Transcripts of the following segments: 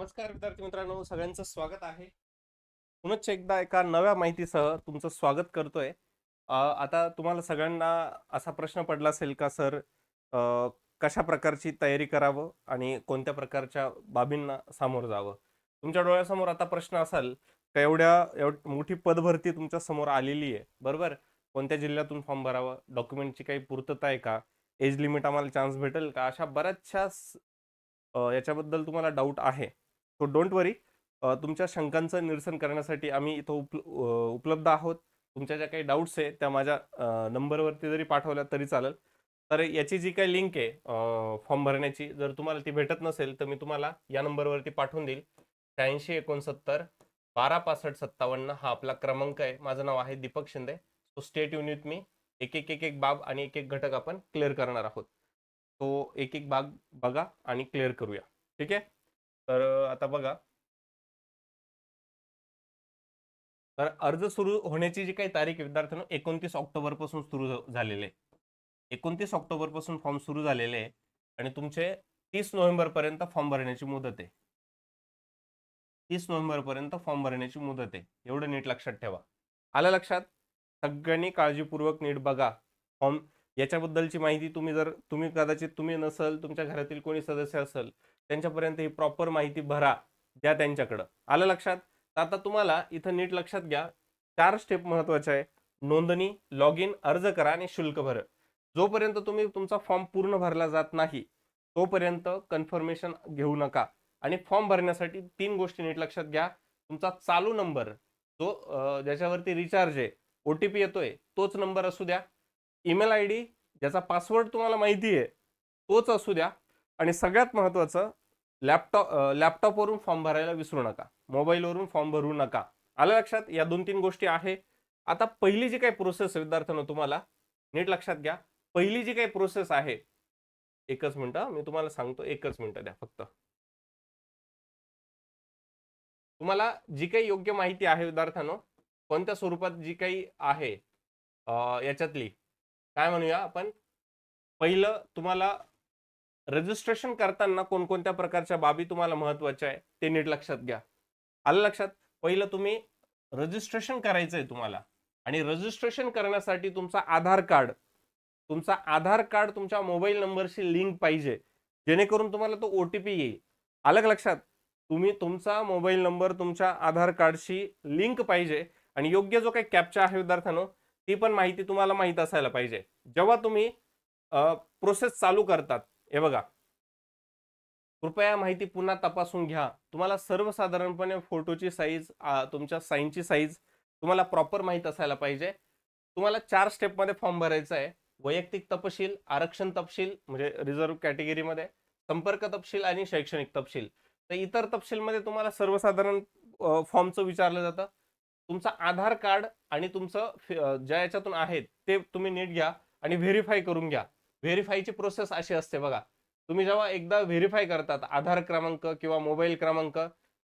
नमस्कार विद्यार्थी मित्रांनो सगळ्यांचं स्वागत आहे. पुनश्च एकदा एका नव्या माहितीसह तुमचं स्वागत करतोय. आता तुम्हाला सगळ्यांना असा प्रश्न पडला असेल का सर कशा प्रकारची तयारी करावं आणि कोणत्या प्रकारच्या बाबींना सामोरं जावं? तुमच्या डोळ्यासमोर आता प्रश्न असाल का एवढ्या एवढ मोठी पदभरती तुमच्यासमोर आलेली आहे. बरोबर? कोणत्या जिल्ह्यातून फॉर्म भरावं? डॉक्युमेंटची काही पूर्तता आहे का? एज लिमिट आम्हाला चान्स भेटेल का? अशा बऱ्याचशा याच्याबद्दल तुम्हाला डाऊट आहे. सो डोंट वरी तुमच्या शंकांचं निरसन करण्यासाठी आम्ही इथं उपल उपलब्ध आहोत. तुमच्या ज्या काही डाऊट्स आहे त्या माझ्या नंबरवरती जरी पाठवल्या तरी चालेल. तर याची जी काही लिंक आहे फॉर्म भरण्याची जर तुम्हाला ती भेटत नसेल तर मी तुम्हाला या नंबरवरती पाठवून देईल. शहाऐंशी एकोणसत्तर बारा पासष्ट सत्तावन्न हा आपला क्रमांक आहे. माझं नाव आहे Deepak Shinde. So state unit मी एक एक एक एक बाब आणि एक एक घटक आपण क्लिअर करणार आहोत. तो एक एक बाग बघा आणि क्लिअर करूया. ठीक आहे? तर आता बघा. तर अर्ज सुरू होण्याची जी काही तारीख विद्यार्थ्यांना विद्यार्थ्यांनो एकोणतीस ऑक्टोबरपासून सुरू झालेले एकोणतीस ऑक्टोबरपासून फॉर्म सुरू झालेले आहे आणि तुमचे तीस नोव्हेंबर पर्यंत फॉर्म भरण्याची मुदत आहे. तीस नोव्हेंबर पर्यंत फॉर्म भरण्याची मुदत आहे. एवढं नीट लक्षात ठेवा. आलं लक्षात? सगळ्यांनी काळजीपूर्वक नीट बघा. फॉर्म याच्याबद्दलची माहिती तुम्ही जर तुम्ही कदाचित तुम्ही नसल तुमच्या घरातील कोणी सदस्य असेल त्यांच्यापर्यंत ही प्रॉपर माहिती भरा द्या त्यांच्याकडं. आलं लक्षात? तर आता तुम्हाला इथं नीट लक्षात घ्या चार स्टेप महत्त्वाच्या आहे. नोंदणी लॉग इन अर्ज करा आणि शुल्क भर. जोपर्यंत तुम्ही तुमचा फॉर्म पूर्ण भरला जात नाही तोपर्यंत कन्फर्मेशन घेऊ नका. आणि फॉर्म भरण्यासाठी तीन गोष्टी नीट लक्षात घ्या. तुमचा चालू नंबर जो ज्याच्यावरती रिचार्ज आहे ओ टी पी येतोय तोच नंबर असू द्या. ईमेल आय डी ज्याचा पासवर्ड तुम्हाला माहिती आहे तोच असू द्या. आणि सगळ्यात महत्त्वाचं लॅपटॉप लॅपटॉपवरून फॉर्म भरायला विसरू नका. मोबाईलवरून फॉर्म भरू नका. आलं लक्षात? या दोन तीन गोष्टी आहे. आता पहिली जी काही प्रोसेस विद्यार्थ्यांना तुम्हाला नीट लक्षात घ्या. पहिली जी काही प्रोसेस आहे एकच मिनिटं मी तुम्हाला सांगतो एकच मिनिटं द्या फक्त. तुम्हाला जी काही योग्य माहिती आहे विद्यार्थ्यांनो कोणत्या स्वरूपात जी काही आहे याच्यातली काय म्हणूया आपण? पहिलं तुम्हाला रजिस्ट्रेशन करताना कोणकोणत्या प्रकारच्या बाबी तुम्हाला महत्त्वाच्या आहे ते नीट लक्षात घ्या. आलं लक्षात? पहिलं तुम्ही रजिस्ट्रेशन करायचं आहे तुम्हाला. आणि रजिस्ट्रेशन करण्यासाठी तुमचा आधार कार्ड तुमचा आधार कार्ड तुमच्या मोबाईल नंबरशी लिंक पाहिजे. जेणेकरून तुम्हाला तो ओ टी पी येईल. आलं लक्षात? तुम्ही तुमचा मोबाईल नंबर तुमच्या आधार कार्डशी लिंक पाहिजे. आणि योग्य जो काही कॅप्चा आहे विद्यार्थ्यांनो ती पण माहिती तुम्हाला माहीत असायला पाहिजे. जेव्हा तुम्ही प्रोसेस चालू करतात हे बघा. कृपया माहिती पुन्हा तपासून घ्या. तुम्हाला सर्वसाधारणपणे फोटोची साईज तुमच्या साईनची साईज तुम्हाला प्रॉपर माहीत असायला पाहिजे. तुम्हाला चार स्टेपमध्ये फॉर्म भरायचा आहे. वैयक्तिक तपशील आरक्षण तपशील म्हणजे रिझर्व्ह कॅटेगरीमध्ये संपर्क तपशील आणि शैक्षणिक तपशील. तर इतर तपशीलमध्ये तुम्हाला सर्वसाधारण फॉर्मचं विचारलं जातं. तुमचं आधार कार्ड आणि तुमचं ज्या याच्यातून आहेत ते तुम्ही नीट घ्या आणि व्हेरीफाय करून घ्या. व्हेरीफायची प्रोसेस अशी असते बघा. तुम्ही जेव्हा एकदा व्हेरीफाय करतात आधार क्रमांक किंवा मोबाईल क्रमांक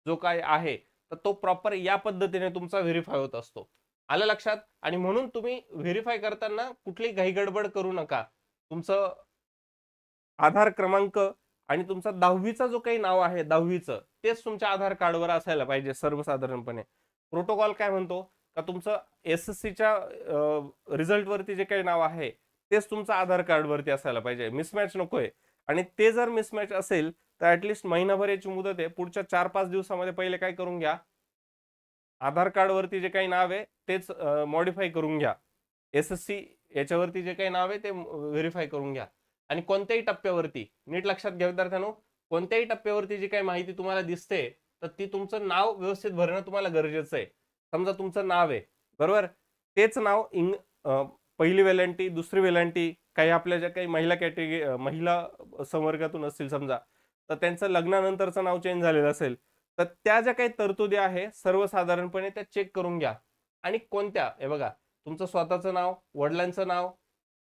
जो काय आहे तर तो प्रॉपर या पद्धतीने तुमचा व्हेरीफाय होत असतो. आलं लक्षात? आणि म्हणून तुम्ही व्हेरीफाय करताना कुठली घाईगडबड करू नका. तुमचं आधार क्रमांक आणि तुमचा दहावीचा जो काही नाव आहे दहावीचं तेच तुमच्या आधार कार्डवर असायला पाहिजे सर्वसाधारणपणे. प्रोटोकॉल काय म्हणतो? का तुमचं एस एस सीच्या रिझल्टवरती जे काही नाव आहे तेच तुमचं आधार कार्डवरती असायला पाहिजे. मिसमॅच नको आहे आणि ते जर मिसमॅच असेल तर ॲटलिस्ट महिनाभर याची मुदत आहे. पुढच्या चार पाच दिवसामध्ये पहिले काय करून घ्या? आधार कार्डवरती जे काही नाव आहे तेच मॉडिफाय करून घ्या. एस एस सी याच्यावरती जे काही नाव आहे ते व्हेरीफाय करून घ्या. आणि कोणत्याही टप्प्यावरती नीट लक्षात घ्या विद्यार्थ्यांनो कोणत्याही टप्प्यावरती जी काही माहिती तुम्हाला दिसते तर ती तुमचं नाव व्यवस्थित भरणं तुम्हाला गरजेचं आहे. समजा तुमचं नाव आहे. बरोबर? तेच नाव इंग पहिली वेलांटी दुसरी वेलांटी काही आपल्या ज्या काही महिला कॅटेगरी महिला संवर्गातून असतील समजा तर त्यांचं लग्नानंतरचं नाव चेंज झालेलं असेल तर त्या ज्या काही तरतुदी आहे सर्वसाधारणपणे त्या चेक करून घ्या. आणि कोणत्या? हे बघा तुमचं स्वतःचं नाव वडिलांचं नाव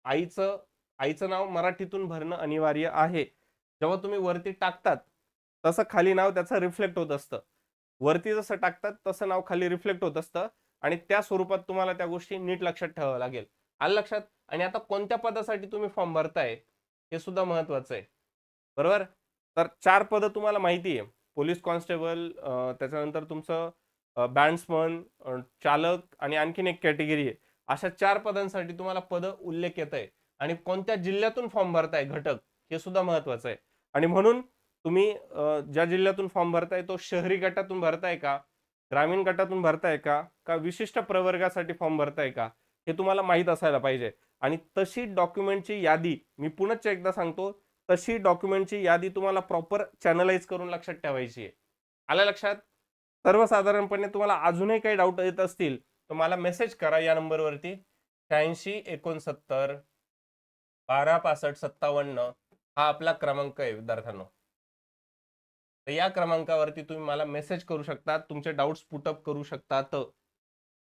आईचं आईचं नाव मराठीतून भरणं अनिवार्य आहे. जेव्हा तुम्ही वरती टाकतात तसं खाली नाव त्याचं रिफ्लेक्ट होत असतं. वरती जसं टाकतात तसं नाव खाली रिफ्लेक्ट होत असतं. आणि त्या स्वरूपात तुम्हाला त्या गोष्टी नीट लक्षात ठेवावं लागेल. आलं लक्षात? आणि आता कोणत्या पदासाठी तुम्ही फॉर्म भरताय? हे सुद्धा महत्वाचं आहे. बरोबर? तर चार पदं तुम्हाला माहिती आहे. पोलीस कॉन्स्टेबल त्याच्यानंतर तुमचं बँड्समन चालक आणि आणखीन एक कॅटेगरी आहे. अशा चार पदांसाठी तुम्हाला पद उल्लेख येत आहे. आणि कोणत्या जिल्ह्यातून फॉर्म भरताय घटक? हे सुद्धा महत्वाचं आहे. आणि म्हणून तुम्ही ज्या जिल्ह्यातून फॉर्म भरताय तो शहरी गटातून भरताय का? ग्रामीण गटातून भरताय का? का विशिष्ट प्रवर्गासाठी फॉर्म भरताय का? हे तुम्हाला माहीत असायला पाहिजे. आणि तशी डॉक्युमेंटची यादी मी पुनश्च एकदा सांगतो तशी डॉक्युमेंटची यादी तुम्हाला प्रॉपर चॅनलाइज करून लक्षात ठेवायची आहे. आल्या लक्षात? सर्वसाधारणपणे तुम्हाला अजूनही काही डाऊट येत असतील तर मला मेसेज करा या नंबरवरती. शहाऐंशी एकोणसत्तर बारा पासष्ट सत्तावन्न हा आपला क्रमांक आहे विद्यार्थ्यांनो. तर या क्रमांकावरती तुम्ही मला मेसेज करू शकता तुमचे डाऊट्स पुटअप करू शकतात.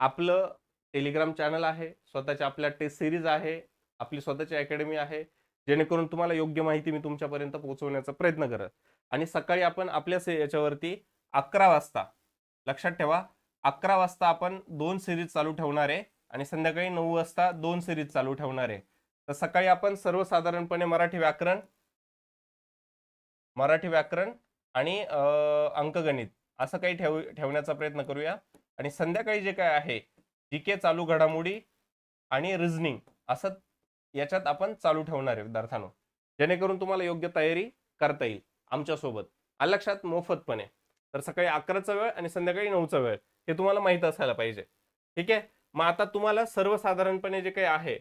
आपलं टेलिग्राम चॅनल आहे स्वतःच्या आपल्या टेस्ट सिरीज आहे आपली स्वतःची अकॅडमी आहे जेणेकरून तुम्हाला योग्य माहिती मी तुमच्यापर्यंत पोहोचवण्याचा प्रयत्न करत. आणि सकाळी आपण आपल्या से- याच्यावरती अकरा वाजता लक्षात ठेवा अकरा वाजता आपण दोन सिरीज चालू ठेवणार आहे आणि संध्याकाळी नऊ वाजता दोन सिरीज चालू ठेवणार आहे. तर सकाळी आपण सर्वसाधारणपणे मराठी व्याकरण मराठी व्याकरण आणि अंकगणित असं काही ठेव ठेवण्याचा प्रयत्न करूया. आणि संध्याकाळी जे काय आहे जी के चालू घडामोडी आणि रिझनिंग असं याच्यात आपण चालू ठेवणार आहे विद्यार्थ्यांनो. जेणेकरून तुम्हाला योग्य तयारी करता येईल आमच्यासोबत. आलं लक्षात? मोफतपणे. तर सकाळी अकराचा वेळ आणि संध्याकाळी नऊचा वेळ हे तुम्हाला माहीत असायला पाहिजे. ठीक आहे? मग आता तुम्हाला सर्वसाधारणपणे जे काही आहे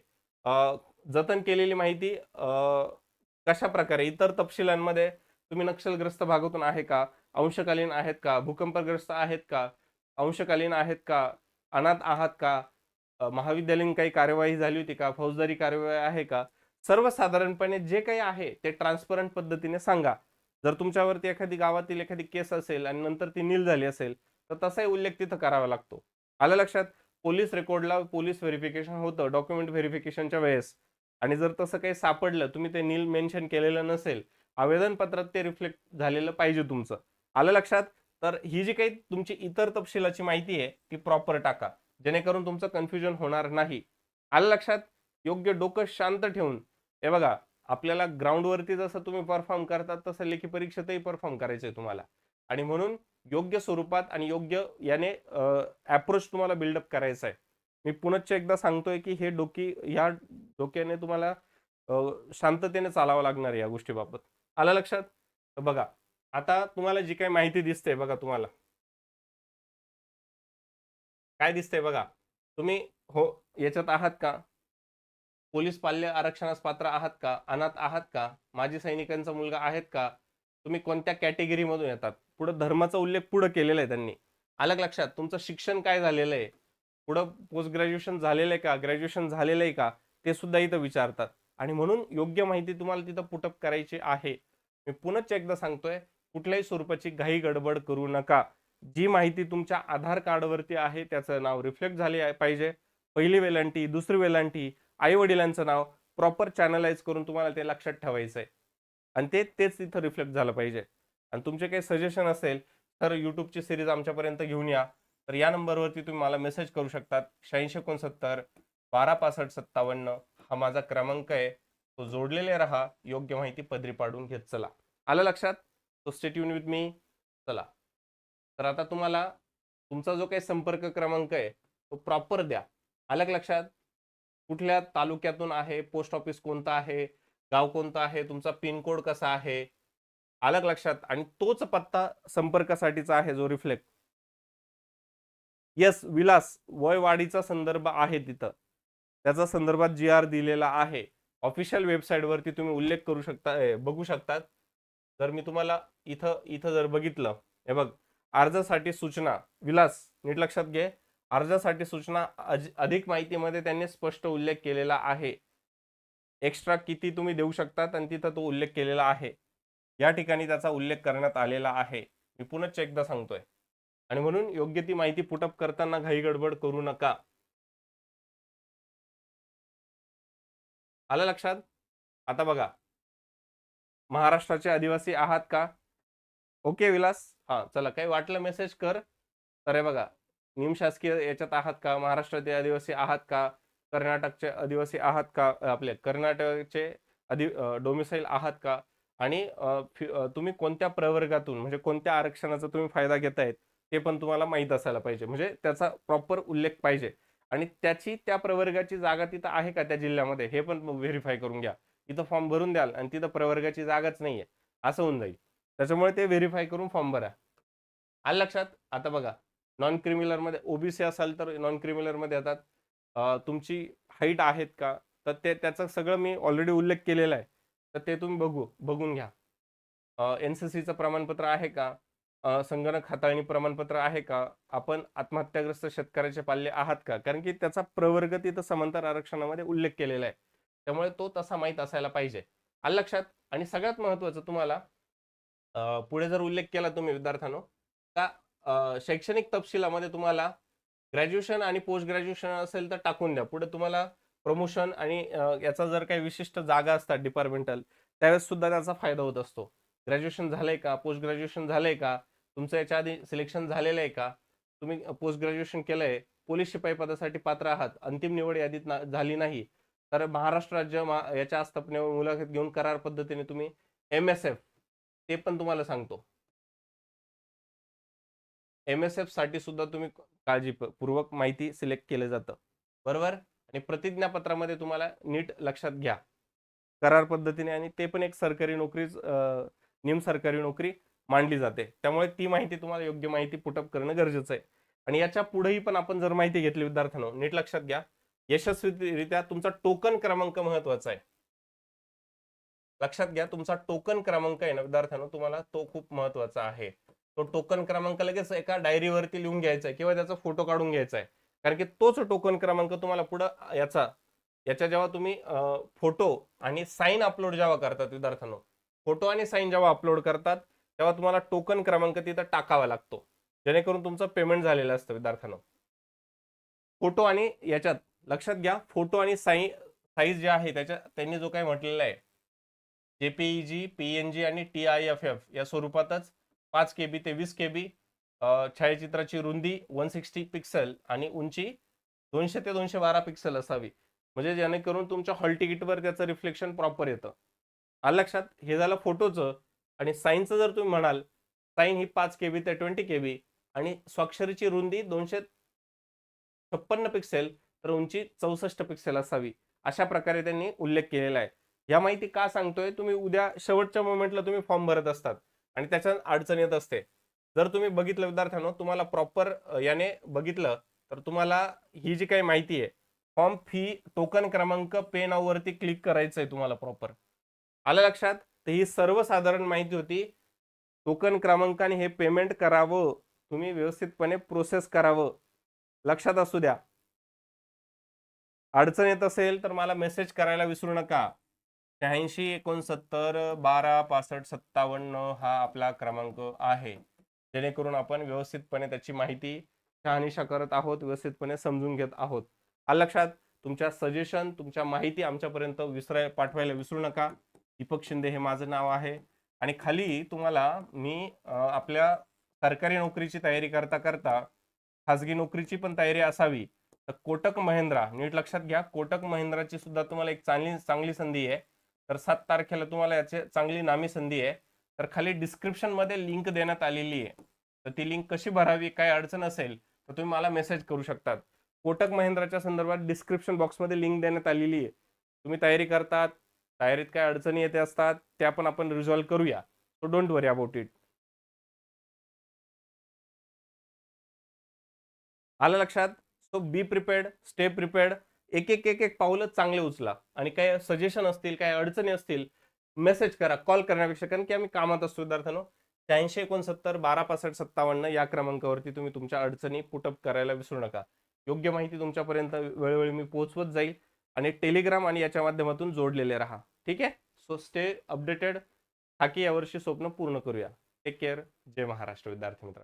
जतन केलेली माहिती कशा प्रकारे इतर तपशिलांमध्ये तुम्ही नक्षलग्रस्त भागातून आहे का? अंशकालीन आहेत का? भूकंपग्रस्त आहेत का? अंशकालीन आहेत का? अनाथ आहात का? महाविद्यालयीन काही कार्यवाही झाली होती का? फौजदारी कार्यवाही आहे का? सर्वसाधारणपणे जे काही आहे ते ट्रान्सपरंट पद्धतीने सांगा. जर तुमच्यावरती एखादी गावातील एखादी केस असेल आणि नंतर ती नील झाली असेल तर तसाही उल्लेख तिथं करावा लागतो. आलं लक्षात पोलीस रेकॉर्डला पोलीस व्हेरिफिकेशन होतं डॉक्युमेंट व्हेरिफिकेशनच्या वेळेस. आणि जर तसं काही सापडलं तुम्ही ते नील मेन्शन केलेलं नसेल आवेदनपत्रात ते रिफ्लेक्ट झालेलं पाहिजे तुमचं. आलं लक्षात? तर ही जी काही तुमची इतर तपशिलाची माहिती आहे ती प्रॉपर टाका. जेणेकरून तुमचं कन्फ्युजन होणार नाही. आलं लक्षात? योग्य डोकं शांत ठेवून. हे बघा आपल्याला ग्राउंडवरती जसं तुम्ही परफॉर्म करतात तसं लेखी परीक्षेतही परफॉर्म करायचंय तुम्हाला. आणि म्हणून योग्य स्वरूपात आणि योग्य याने अप्रोच तुम्हाला बिल्डअप करायचा आहे. मी पुनश्च एकदा सांगतोय की हे डोकी ह्या डोक्याने तुम्हाला शांततेने चालावं लागणार आहे या गोष्टीबाबत. आलं लक्षात? तर बघा आता तुम्हाला जी काही माहिती दिसते बघा तुम्हाला. काय दिसतंय बघा तुम्ही हो याच्यात आहात का? पोलीस पाल्य आरक्षणास पात्र आहात का? अनाथ आहात का? माजी सैनिकांचा मुलगा आहेत का? तुम्ही कोणत्या कॅटेगरीमधून येतात? पुढं धर्माचा उल्लेख पुढे केलेला आहे त्यांनी. अलग लक्षात? तुमचं शिक्षण काय झालेलं आहे? पुढं पोस्ट ग्रॅज्युएशन झालेलं आहे का? ग्रॅज्युएशन झालेलं आहे का? ते सुद्धा इथं विचारतात. आणि म्हणून योग्य माहिती तुम्हाला तिथं पुटअप करायची आहे. मी पुनश्च एकदा सांगतोय कुठल्याही स्वरूपाची घाई गडबड करू नका. जी माहिती तुमच्या आधार कार्डवरती आहे त्याचं नाव रिफ्लेक्ट झाले आहे- पाहिजे. पहिली वेलांटी दुसरी वेलांटी आई वडिलांचं नाव प्रॉपर चॅनलाइज करून तुम्हाला ते लक्षात ठेवायचं आहे आणि ते तेच तिथं रिफ्लेक्ट झालं पाहिजे. आणि तुमचे काही सजेशन असेल तर यूट्यूबची सिरीज आमच्यापर्यंत घेऊन या. तर या नंबरवरती तुम्ही मला मेसेज करू शकतात. शहाऐंशी एकोणसत्तर बारा पासष्ट सत्तावन्न हा माझा क्रमांक आहे. तो जोडलेले राहा योग्य माहिती पदरी पाडून घेत चला. आलं लक्षात? तो स्टेट युन विथ मी चला. तर आता तुम्हाला तुमचा जो काही संपर्क क्रमांक आहे तो प्रॉपर द्या. आलं लक्षात? कुठल्या तालुक्यातून आहे? पोस्ट ऑफिस कोणतं आहे? गाव कोणतं आहे? तुमचा पिनकोड कसा आहे? आलं लक्षात? आणि तोच पत्ता संपर्कासाठीचा आहे जो रिफ्लेक्ट येस विलास वयवाढीचा संदर्भ आहे तिथं. त्याचा संदर्भात जी आर दिलेला आहे. ऑफिशियल वेबसाईटवरती तुम्ही उल्लेख करू शकता बघू शकतात. जर मी तुम्हाला इथं इथं जर बघितलं हे बघ अर्जासाठी सूचना विलास नीट लक्षात घे. अर्जासाठी सूचना अज- अधिक माहितीमध्ये त्यांनी स्पष्ट उल्लेख केलेला आहे. एक्स्ट्रा किती तुम्ही देऊ शकतात आणि तिथं तो उल्लेख केलेला आहे. या ठिकाणी त्याचा उल्लेख करण्यात आलेला आहे. मी पुन्हा एकदा सांगतोय. आणि म्हणून योग्य ती माहिती पुटअप करताना घाई गडबड करू नका. आलं लक्षात? आता बघा. महाराष्ट्राचे आदिवासी आहात का? ओके विलास. हा चला काही वाटलं मेसेज कर. तर हे बघा निमशासकीय याच्यात आहात का? महाराष्ट्राचे आदिवासी आहात का? कर्नाटकचे आदिवासी आहात का? आपले कर्नाटकचे आदि डोमिसाईल आहात का? आणि तुम्ही कोणत्या प्रवर्गातून म्हणजे कोणत्या आरक्षणाचा तुम्ही फायदा घेतायत ते पण तुम्हाला माहीत असायला पाहिजे. म्हणजे त्याचा प्रॉपर उल्लेख पाहिजे. आणि त्याची त्या प्रवर्गाची जागा तिथं आहे का त्या जिल्ह्यामध्ये? हे पण व्हेरीफाय करून घ्या. इथं फॉर्म भरून द्याल आणि तिथं प्रवर्गाची जागाच नाहीये. असं होऊन जाईल. त्याच्यामुळे ते व्हेरीफाय करून फॉर्म भरा. आलं लक्षात? आता बघा. नॉन क्रिमिलरमध्ये ओबीसी असाल तर नॉन क्रिमिनलमध्ये येतात. तुमची हाईट आहेत का? तर ते त्याचं सगळं मी ऑलरेडी उल्लेख केलेला आहे. तर ते तुम्ही बघू बघून घ्या. एन सी सीचं प्रमाणपत्र आहे का? संगणक हाताळणी प्रमाणपत्र आहे का? आपण आत्महत्याग्रस्त शेतकऱ्याचे पाल्ले आहात का? कारण की त्याचा प्रवर्ग तिथं समांतर आरक्षणामध्ये उल्लेख केलेला आहे. त्यामुळे तो तसा माहीत असायला पाहिजे. आल लक्षात? आणि सगळ्यात महत्वाचं तुम्हाला पुढे जर उल्लेख केला तुम्ही विद्यार्थ्यांनो का शैक्षणिक तपशिलामध्ये तुम्हाला ग्रॅज्युएशन आणि पोस्ट ग्रॅज्युएशन असेल तर टाकून द्या. पुढे तुम्हाला प्रमोशन आणि याचा जर काही विशिष्ट जागा असतात डिपार्टमेंटल त्यावेळेस सुद्धा त्याचा फायदा होत असतो. ग्रॅज्युएशन झालंय का? पोस्ट ग्रॅज्युएशन झालंय का? तुमचं याच्या आधी सिलेक्शन झालेलं आहे का? तुम्ही पोस्ट ग्रॅज्युएशन केलंय पोलीस शिपाई पदासाठी पात्र आहात अंतिम निवड यादीत ना- झाली नाही. तर महाराष्ट्र राज्य मा- याच्या आस्थापनेवर मुलाखत घेऊन करार पद्धतीने तुम्ही एम एस एफ ते पण तुम्हाला सांगतो. एम एस एफसाठी सुद्धा तुम्ही काळजीपूर्वक माहिती सिलेक्ट केलं जातं. बरोबर? आणि प्रतिज्ञापत्रामध्ये तुम्हाला नीट लक्षात घ्या. करार पद्धतीने आणि ते पण एक सरकारी नोकरीच निम सरकारी नोकरी. मांडली जाते. त्यामुळे ती माहिती तुम्हाला योग्य माहिती पुटअप करणं गरजेचं आहे. आणि याच्या पुढेही पण आपण जर माहिती घेतली विद्यार्थ्यांनो नीट लक्षात घ्या. यशस्वीरित्या तुमचा टोकन क्रमांक महत्त्वाचा आहे. लक्षात घ्या तुमचा टोकन क्रमांक आहे ना विद्यार्थ्यांनो तुम्हाला तो खूप महत्त्वाचा आहे. तो टोकन क्रमांक लगेच एका डायरीवरती लिहून घ्यायचा आहे किंवा त्याचा फोटो काढून घ्यायचा आहे. कारण की तोच टोकन क्रमांक तुम्हाला पुढं याचा याच्या जेव्हा तुम्ही फोटो आणि साईन अपलोड जेव्हा करतात विद्यार्थ्यांनो फोटो आणि साईन जेव्हा अपलोड करतात तेव्हा तुम्हाला टोकन क्रमांक तिथं टाकावा लागतो. जेणेकरून तुमचं पेमेंट झालेलं असतं विद्यार्थ्यांना. फोटो आणि याच्यात लक्षात घ्या फोटो आणि साई साईज जे आहे त्याच्या त्यांनी जो काही म्हटलेला आहे. जेपीईजी पीएनजी आणि टी आय एफ एफ या स्वरूपातच पाच के बी ते वीस के बी छायाचित्राची रुंदी वन सिक्स्टी पिक्सल आणि उंची दोनशे ते दोनशे बारा पिक्सल असावी. म्हणजे जेणेकरून तुमच्या हॉल तिकीटवर त्याचं रिफ्लेक्शन प्रॉपर येतं. आलं लक्षात? हे झालं फोटोचं आणि साईनचं जर तुम्ही म्हणाल साईन ही पाच के बी ते ट्वेंटी के बी आणि स्वाक्षरीची रुंदी दोनशे छप्पन्न पिक्सेल तर उंची चौसष्ट पिक्सेल असावी अशा प्रकारे त्यांनी उल्लेख केलेला आहे. या माहिती का सांगतोय? तुम्ही उद्या शेवटच्या मोमेंटला तुम्ही फॉर्म भरत असतात आणि त्याच्यात अडचण येत असते. जर तुम्ही बघितलं विद्यार्थ्यांनो तुम्हाला प्रॉपर याने बघितलं तर तुम्हाला ही जी काही माहिती आहे फॉर्म फी टोकन क्रमांक पे नाववरती क्लिक करायचं आहे तुम्हाला प्रॉपर. आलं लक्षात? तर ही सर्वसाधारण माहिती होती. टोकन क्रमांकाने हे पेमेंट करावं तुम्ही व्यवस्थितपणे प्रोसेस करावं. लक्षात असू द्या. अडचण येत असेल तर मला मेसेज करायला विसरू नका. शहाऐंशी एकोणसत्तर बारा पासष्ट सत्तावन्न हा आपला क्रमांक आहे. जेणेकरून आपण व्यवस्थितपणे त्याची माहिती शहानिशा करत आहोत व्यवस्थितपणे समजून घेत आहोत. आलं लक्षात? तुमच्या सजेशन तुमच्या माहिती आमच्यापर्यंत विसराय पाठवायला विसरू नका. दीपक शिंदे हे माझं नाव आहे. आणि खाली तुम्हाला मी आपल्या सरकारी नोकरीची तयारी करता करता खाजगी नोकरीची पण तयारी असावी. तर कोटक महिंद्रा नीट लक्षात घ्या कोटक महिंद्राची सुद्धा तुम्हाला एक चांगली चांगली संधी आहे. तर सात तारखेला तुम्हाला याची चांगली नामी संधी आहे. तर खाली डिस्क्रिप्शनमध्ये लिंक देण्यात आलेली आहे. तर ती लिंक कशी भरावी काय अडचण असेल तर तुम्ही मला मेसेज करू शकतात. कोटक महिंद्राच्या संदर्भात डिस्क्रिप्शन बॉक्समध्ये लिंक देण्यात आलेली आहे. तुम्ही तयारी करतात तयारीत काय अडचणी येते असतात त्या पण आपण रिझॉल्व्ह करूया. So don't worry about it आलं लक्षात? So be prepared stay prepared एक एक एक एक पावलं चांगले उचला. आणि काय सजेशन असतील काय अडचणी असतील मेसेज करा कॉल करण्यापेक्षा. कारण की आम्ही कामात असतो विद्यार्थ्यांनो. शहाऐंशी एकोणसत्तर बारा पासष्ट सत्तावन्न या क्रमांकावरती तुम्ही तुमच्या अडचणी पुटअप करायला विसरू नका. योग्य माहिती तुमच्यापर्यंत वेळोवेळी मी पोहोचवत जाईल. आणि टेलिग्राम आणि याच्या माध्यमातून जोडलेले राहा. ठीक आहे? सो स्टे अपडेटेड हा की यावर्षी स्वप्न पूर्ण करूया. टेक केअर जय महाराष्ट्र विद्यार्थी मित्र